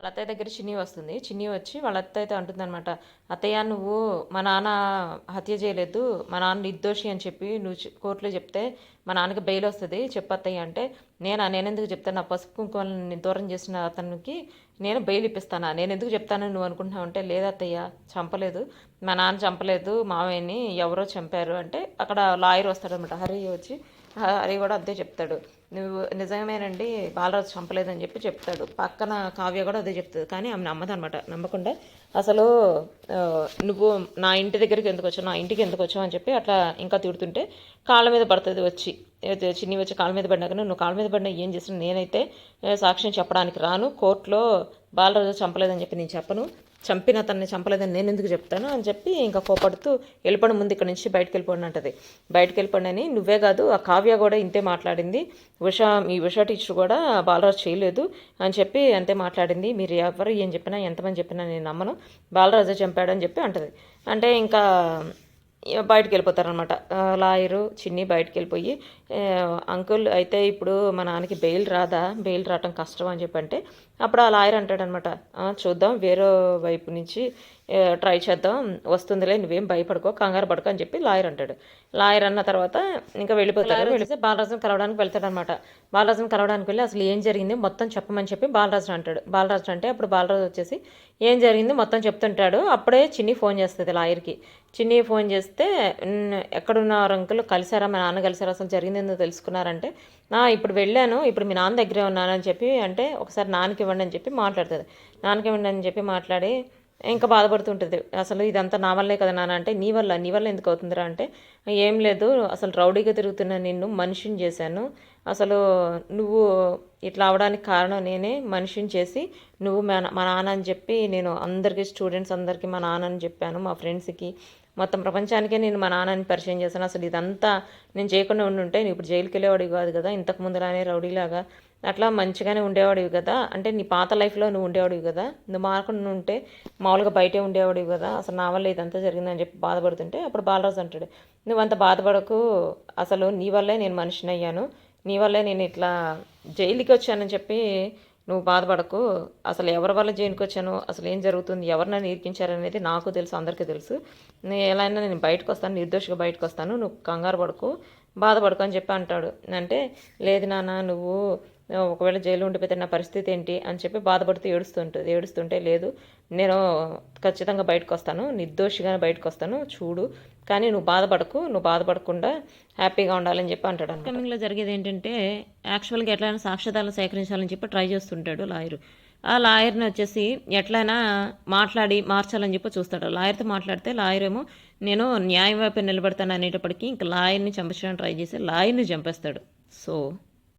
వాళ్ళ అత్తయ్య దగ్గర చిన్ని వస్తుంది. చిన్ని వచ్చి వాళ్ళ అత్తయ్యతో అంటుందన్నమాట అత్తయ్య నువ్వు మా నాన్న హత్య చేయలేదు మా నాన్న నిర్దోషి అని చెప్పి నువ్వు కోర్టులో చెప్తే మా నాన్నకి బెయిల్ వస్తుంది చెప్పత్తయ్య అంటే నేను నేనెందుకు చెప్తాను? నా పసుపు కుంకుమని దూరం చేసిన అతనికి నేను బెయిల్ ఇప్పిస్తానా? నేను ఎందుకు చెప్తాను నువ్వు అనుకుంటున్నావు అంటే లేదత్తయ్య చంపలేదు. మా నాన్న చంపలేదు మావయ్యని ఎవరో చంపారు. అంటే అక్కడ లాయర్ వస్తాడనమాట హరి వచ్చి హరి కూడా అదే చెప్తాడు. నువ్వు నిజమేనండి బాలరాజు చంపలేదని చెప్పి చెప్తాడు. పక్కన కావ్య కూడా అదే చెప్తుంది కానీ ఆమె నమ్మదనమాట నమ్మకుండా అసలు నువ్వు నా ఇంటి దగ్గరికి ఎందుకు వచ్చావు నా ఇంటికి ఎందుకు వచ్చావు అని చెప్పి అట్లా ఇంకా తిడుతుంటే కాళ్ళ మీద పడుతుంది వచ్చి. చిన్ని వచ్చి కాళ్ళ మీద పడినాక నువ్వు కాళ్ళ మీద పడినా ఏం చేసిన నేనైతే సాక్ష్యం చెప్పడానికి రాను. కోర్టులో బాలరాజు చంపలేదని చెప్పి నేను చెప్పను. చంపిన అతన్ని చంపలేదని నేను ఎందుకు చెప్తాను అని చెప్పి ఇంకా కోపడుతూ వెళ్ళిపోవడం ముందు ఇక్కడ నుంచి బయటకు వెళ్ళిపోండి అంటది. బయటకు వెళ్ళిపోండి అని నువ్వే కాదు ఆ కావ్య కూడా ఇంతే మాట్లాడింది. ఉష మీ ఉష టీచర్ కూడా బాలరాజు చేయలేదు అని చెప్పి అంతే మాట్లాడింది. మీరు ఎవరు ఏం చెప్పినా ఎంతమంది చెప్పినా నేను నమ్మను. బాలరాజే చంపాడని చెప్పి అంటది. అంటే ఇంకా బయటికి వెళ్ళిపోతారనమాట లాయరు చిన్ని బయటికి వెళ్ళిపోయి అంకుల్ అయితే ఇప్పుడు మా నాన్నకి బెయిల్ రాదా? బెయిల్ రావటం కష్టం అని చెప్పి అంటే అప్పుడు ఆ లాయర్ అంటాడనమాట చూద్దాం వేరే వైపు నుంచి ట్రై చేద్దాం. వస్తుందిలే నువ్వేం భయపడుకో కంగారు పడుకో అని చెప్పి లాయర్ అంటాడు. లాయర్ అన్న తర్వాత ఇంకా వెళ్ళిపోతారు. వెళితే బాలరాజుని కలవడానికి వెళ్తాడనమాట. బాలరాజుని కలవడానికి వెళ్ళి అసలు ఏం జరిగింది మొత్తం చెప్పమని చెప్పి బాలరాజు అంటాడు. బాలరాజు అంటే అప్పుడు బాలరాజు వచ్చేసి ఏం జరిగింది మొత్తం చెప్తుంటాడు. అప్పుడే చిన్ని ఫోన్ చేస్తుంది లాయర్కి. చిన్ని ఫోన్ చేస్తే "ఉమ్, ఎక్కడున్నారు అంకుల్? కలిసారా? మా నాన్న కలిసారా? అసలు జరిగింది ఏందో తెలుసుకున్నారంటే "ఆ, ఇప్పుడు వెళ్ళాను. ఇప్పుడు మీ నాన్న దగ్గరే ఉన్నాను అని చెప్పి అంటే ఒకసారి నాన్నకి ఇవ్వండి అని చెప్పి మాట్లాడుతుంది. నాన్నకి ఇవ్వండి అని చెప్పి మాట్లాడి ఇంకా బాధపడుతుంటుంది. అసలు ఇదంతా నా వల్లే కదా నాన్న అంటే నీ వల్ల నీ వల్ల ఎందుకు అవుతుందిరా అంటే ఏం లేదు అసలు రౌడీగా తిరుగుతున్న నిన్ను మనిషిని చేశాను. అసలు నువ్వు ఇట్లా అవడానికి కారణం నేనే మనిషిని చేసి నువ్వు మా మా నాన్న అని చెప్పి నేను అందరికీ స్టూడెంట్స్ అందరికీ మా నాన్న అని చెప్పాను మా ఫ్రెండ్స్కి. మొత్తం ప్రపంచానికే నేను మా నాన్నని పరిచయం చేశాను. అసలు ఇదంతా నేను చేయకుండా ఉండి ఉంటే ఇప్పుడు జైలుకి వెళ్ళేవాడు కాదు కదా ఇంతకు ముందులానే రౌడీలాగా. అట్లా మంచిగానే ఉండేవాడివి కదా. అంటే నీ పాత లైఫ్లో నువ్వు ఉండేవాడివి కదా. నువ్వు మారకుండా ఉంటే మామూలుగా బయటే ఉండేవాడివి కదా. అసలు నా వల్ల ఇదంతా జరిగిందని చెప్పి బాధపడుతుంటే అప్పుడు బాలరాజు అంటాడు నువ్వు అంత బాధపడకు. అసలు నీ వల్లే నేను మనిషిని అయ్యాను. నీ వల్లే నేను ఇట్లా జైలుకి వచ్చానని చెప్పి నువ్వు బాధపడకు. అసలు ఎవరి వల్ల జైలుకి వచ్చాను అసలు ఏం జరుగుతుంది ఎవరు నన్ను ఇరికించారనేది నాకు తెలుసు అందరికీ తెలుసు. నేను ఎలా అయినా నేను బయటకు వస్తాను నిర్దోషిగా బయటకు వస్తాను. నువ్వు కంగారు పడకు. బాధపడుకో అని చెప్పి అంటాడు. అంటే లేదు నాన్న నువ్వు ఒకవేళ జైలు ఉండిపోతే నా పరిస్థితి ఏంటి అని చెప్పి బాధపడుతూ ఏడుస్తుంటుంది ఏడుస్తుంటే లేదు నేను ఖచ్చితంగా బయటకు వస్తాను నిర్దోషిగానే బయటకు వస్తాను చూడు. కానీ నువ్వు బాధపడకు నువ్వు బాధపడకుండా హ్యాపీగా ఉండాలని చెప్పి అంటాడు కమింగ్లో జరిగేది ఏంటంటే యాక్చువల్గా ఎట్లయినా సాక్ష్యాధారాలు సేకరించాలని చెప్పి ట్రై చేస్తుంటాడు లాయరు. ఆ లాయర్ని వచ్చేసి ఎట్లయినా మాట్లాడి మార్చాలని చెప్పి చూస్తాడు. లాయర్తో మాట్లాడితే లాయర్ ఏమో నేను న్యాయం వైపు నిలబడతాను అనేటప్పటికీ ఇంకా లాయర్ని చంపించడానికి ట్రై చేసి లాయర్ని చంపేస్తాడు. సో